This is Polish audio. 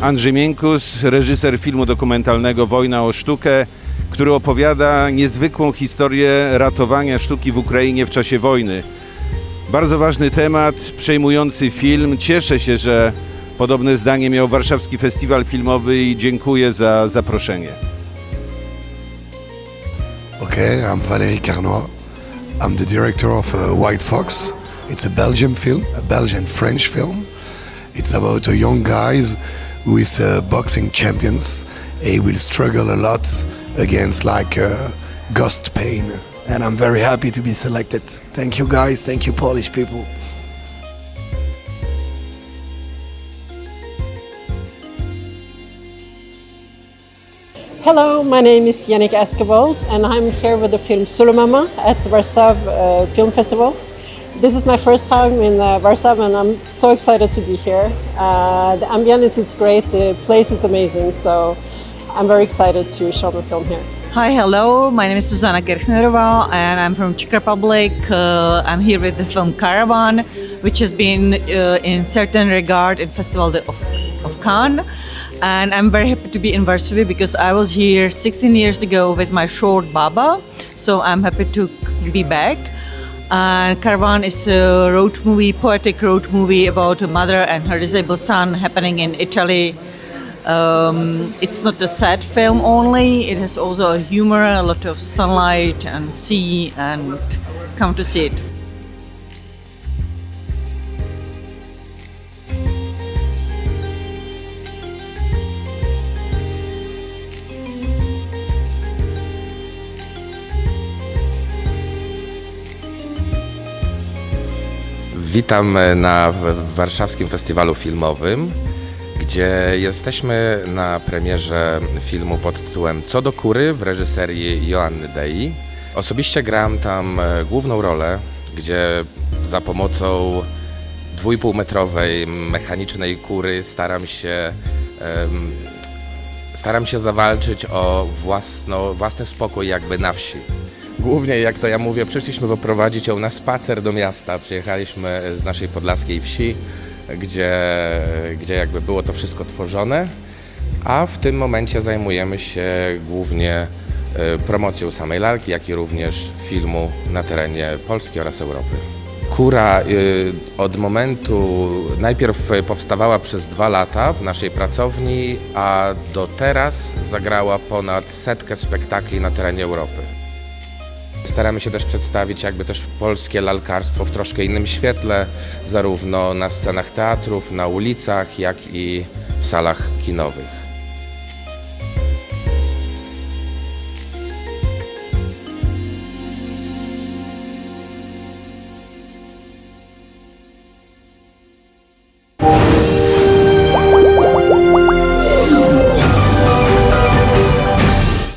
Andrzej Miękus, reżyser filmu dokumentalnego Wojna o sztukę, który opowiada niezwykłą historię ratowania sztuki w Ukrainie w czasie wojny. Bardzo ważny temat, przejmujący film. Cieszę się, że podobne zdanie miał Warszawski Festiwal Filmowy i dziękuję za zaproszenie. Okay, I'm Valérie Carnoy. I'm the director of uh, White Fox. It's a Belgian film, a Belgian-French film. It's about a young guys who is uh, boxing champions. He will struggle a lot against like uh, ghost pain. And I'm very happy to be selected. Thank you guys, thank you Polish people. Hello, my name is Yannick Askavold, and I'm here with the film Sulumama at the Warsaw uh, Film Festival. This is my first time in uh, Warsaw, and I'm so excited to be here. Uh, the ambience is great, the place is amazing, so I'm very excited to show my film here. Hi, hello. My name is Susanna Kirchnerova and I'm from Czech Republic. Uh, I'm here with the film Caravan, which has been uh, in certain regard in Festival of, of Cannes. And I'm very happy to be in Varsovie because I was here 16 years ago with my short Baba. So I'm happy to be back. And Caravan is a road movie, poetic road movie about a mother and her disabled son happening in Italy um, it's not a sad film only. It has also a humor, a lot of sunlight and sea, and come to see it. Witam na w- Warszawskim Festiwalu Filmowym, gdzie jesteśmy na premierze filmu pod tytułem Co do kury w reżyserii Joanny Dei. Osobiście gram tam e, główną rolę, gdzie za pomocą dwójpółmetrowej mechanicznej kury staram się em, staram się zawalczyć o własno, własny spokój jakby na wsi. Głównie, jak to ja mówię, przyszliśmy poprowadzić ją na spacer do miasta. Przyjechaliśmy z naszej podlaskiej wsi, gdzie, gdzie jakby było to wszystko tworzone, a w tym momencie zajmujemy się głównie e, promocją samej lalki, jak i również filmu na terenie Polski oraz Europy. Kura y, od momentu najpierw powstawała przez dwa lata w naszej pracowni, a do teraz zagrała ponad setkę spektakli na terenie Europy. Staramy się też przedstawić jakby też polskie lalkarstwo w troszkę innym świetle, zarówno na scenach teatrów, na ulicach, jak i w salach kinowych.